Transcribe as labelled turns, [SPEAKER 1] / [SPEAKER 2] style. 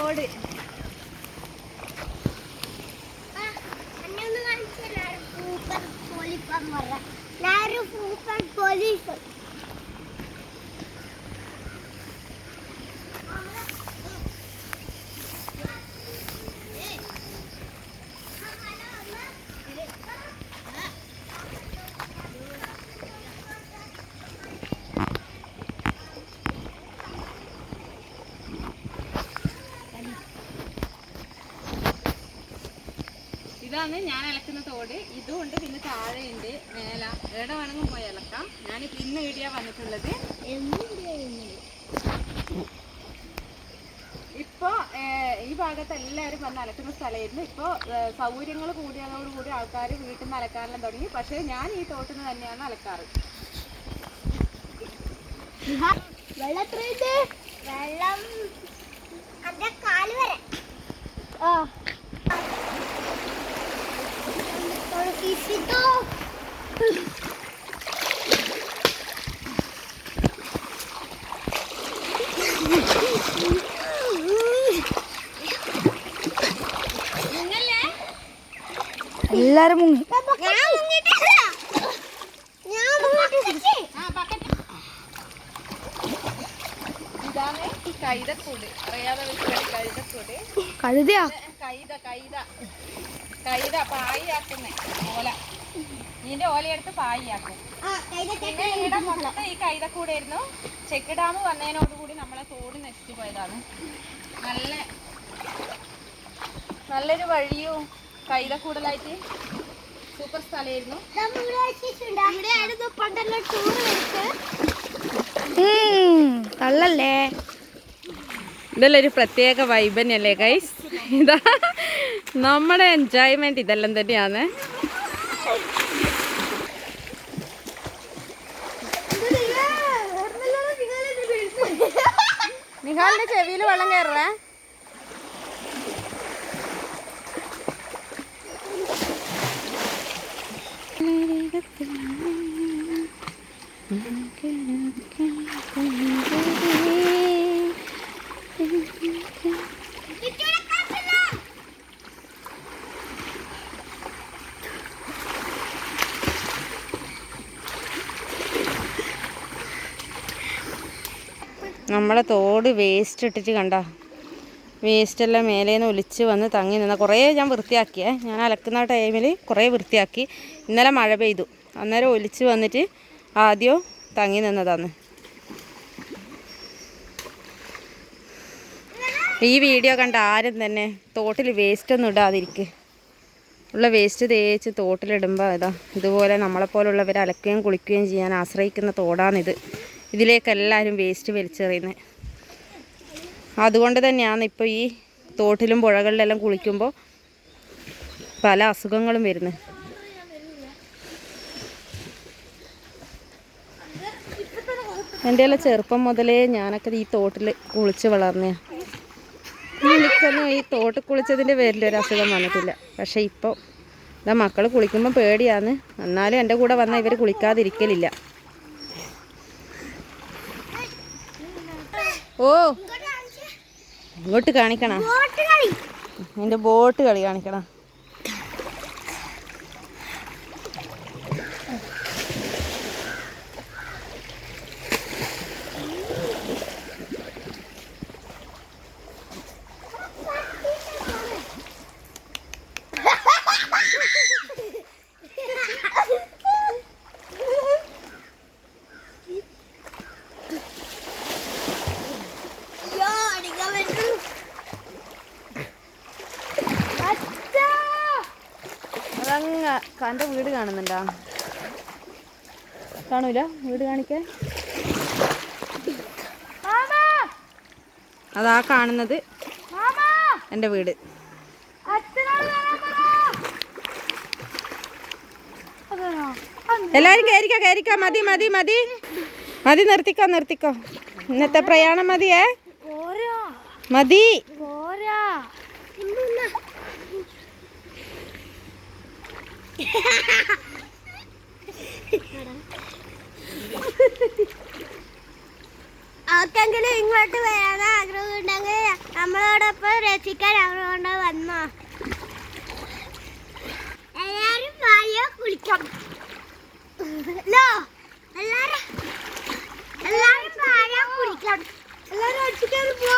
[SPEAKER 1] അലക്കുന്ന ഇതാണ് ഞാൻ അലക്കുന്ന തോട്. ഇതുമുണ്ട് പിന്നെ താഴെയുണ്ട്. മേല. എവിടെ വേണമെങ്കിലും പോയി അലക്കാം. ഞാനിപ്പോൾ ഇന്ന് വീഡിയോ വന്നിട്ടുള്ളത് ഇപ്പോ ഈ ഭാഗത്ത് എല്ലാവരും വന്ന് അലക്കുന്ന സ്ഥലമായിരുന്നു. ഇപ്പോൾ സൗകര്യങ്ങൾ കൂടിയതോടുകൂടി ആൾക്കാർ വീട്ടിൽ നിന്ന് അലക്കാനെല്ലാം തുടങ്ങി. പക്ഷേ ഞാൻ ഈ തോട്ടിൽ നിന്ന് തന്നെയാണ് അലക്കാറ്.
[SPEAKER 2] വെള്ളം. വെള്ളം കാൽ വരെ. ആ തുളസിട്ടോ
[SPEAKER 3] എല്ലാരും മുങ്ങി
[SPEAKER 2] ഞാൻ മുങ്ങിട്ടില്ല ഞാൻ മുങ്ങിട്ടില്ല
[SPEAKER 1] ആ ബക്കറ്റ് ഇതാണ് ഈ കൈതക്കൂട് അറിയാതെ വെച്ച് കൈതക്കൂട്.
[SPEAKER 3] കഴുതയാ?
[SPEAKER 1] കൈത കൈത. കൈത പായിയാക്കുന്നേ. ഓല. ഇതിന്റെ ഓലയെടുത്ത് പായിയാക്കും.
[SPEAKER 2] ആ കൈത
[SPEAKER 1] പിന്നെ ഇവിടെ മൊത്തം ഈ കൈതക്കൂടായിരുന്നു ചെക്ക് ഡാം വന്നതിനോടുകൂടി നമ്മളെ തോട് നശിച്ചു പോയതാണ്. നല്ല നല്ലൊരു വഴിയും കൈതക്കൂടലായിട്ട് സൂപ്പർ സ്ഥലമായിരുന്നു.
[SPEAKER 2] ആയിരുന്നു
[SPEAKER 3] കള്ളല്ലേ
[SPEAKER 1] ഇതെല്ലാം ഒരു പ്രത്യേക വൈബന്യല്ലേ ഗൈസ് ഇതാ. നമ്മുടെ എൻജോയ്മെന്റ് ഇതെല്ലാം തന്നെയാണ്. നിഹാലിന്റെ ചെവിയിൽ വെള്ളം കയറേ നമ്മളെ തോട് വേസ്റ്റ് ഇട്ടിട്ട് കണ്ട? വേസ്റ്റ് എല്ലാം മേലേന്ന് ഒലിച്ച് വന്ന് തങ്ങി നിന്ന കുറേ ഞാൻ വൃത്തിയാക്കിയേ ഞാൻ അലക്കുന്ന ടൈമിൽ കുറേ വൃത്തിയാക്കി. ഇന്നലെ മഴ പെയ്തു. അന്നേരം ഒലിച്ച് വന്നിട്ട് ആദ്യം തങ്ങി നിന്നതാണ് ഈ വീഡിയോ കണ്ട ആരും തന്നെ തോട്ടിൽ വേസ്റ്റ് ഒന്നും ഇടാതിരിക്കുക ഉള്ള വേസ്റ്റ് തേച്ച് തോട്ടിലിടുമ്പോൾ ഇതാ ഇതുപോലെ നമ്മളെപ്പോലുള്ളവർ അലക്കുകയും കുളിക്കുകയും ചെയ്യാൻ ആശ്രയിക്കുന്ന തോടാണിത്. ഇതിലേക്ക് എല്ലാവരും വേസ്റ്റ് വലിച്ചെറിയുന്നത് അതുകൊണ്ട് തന്നെയാണ് ഇപ്പോൾ ഈ തോട്ടിലും പുഴകളിലെല്ലാം കുളിക്കുമ്പോൾ പല അസുഖങ്ങളും വരുന്നത് എന്റെ എല്ലാം ചെറുപ്പം മുതലേ ഞാനൊക്കെ ഈ തോട്ടിൽ കുളിച്ച് വളർന്നേ എനിക്കൊന്നും ഈ തോട്ടിൽ കുളിച്ചതിന്റെ പേരിൽ ഒരു അസുഖം വന്നിട്ടില്ല. പക്ഷേ ഇപ്പോൾ ഇതാ മക്കൾ കുളിക്കുമ്പോൾ പേടിയാണ്. എന്നാലും എന്റെ കൂടെ വന്നാൽ ഇവർ കുളിക്കാതിരിക്കലില്ല. ഓ.
[SPEAKER 2] ബോട്ട് കാണിക്കണം?
[SPEAKER 1] എന്റെ ബോട്ട് കളി കാണിക്കണം. അതങ്ങ് വീട് കാണുന്നുണ്ടോ? കാണൂല? വീട് കാണിക്കാൻ? അതാ കാണുന്നത് എന്റെ വീട്. എല്ലാവരും കയറിക്കോ കയറിക്കോ. മതി മതി മതി. മതി നിർത്തിക്കോ നിർത്തിക്കോ. ഇന്നത്തെ പ്രയാണം മതിയേ. മതി
[SPEAKER 2] പോരാ ആ ആർക്കെങ്കിലും ഇങ്ങോട്ട് വരാൻ ആഗ്രഹം ഉണ്ടെങ്കിൽ നമ്മളോടൊപ്പം രസിക്കാൻ അവരോട് വന്നോ. എല്ലാരും വായോ കുളിക്കാം. എല്ലാരും എല്ലാരും വായോ കുളിക്കാം. എല്ലാരും ഒറ്റയ്ക്ക് പോ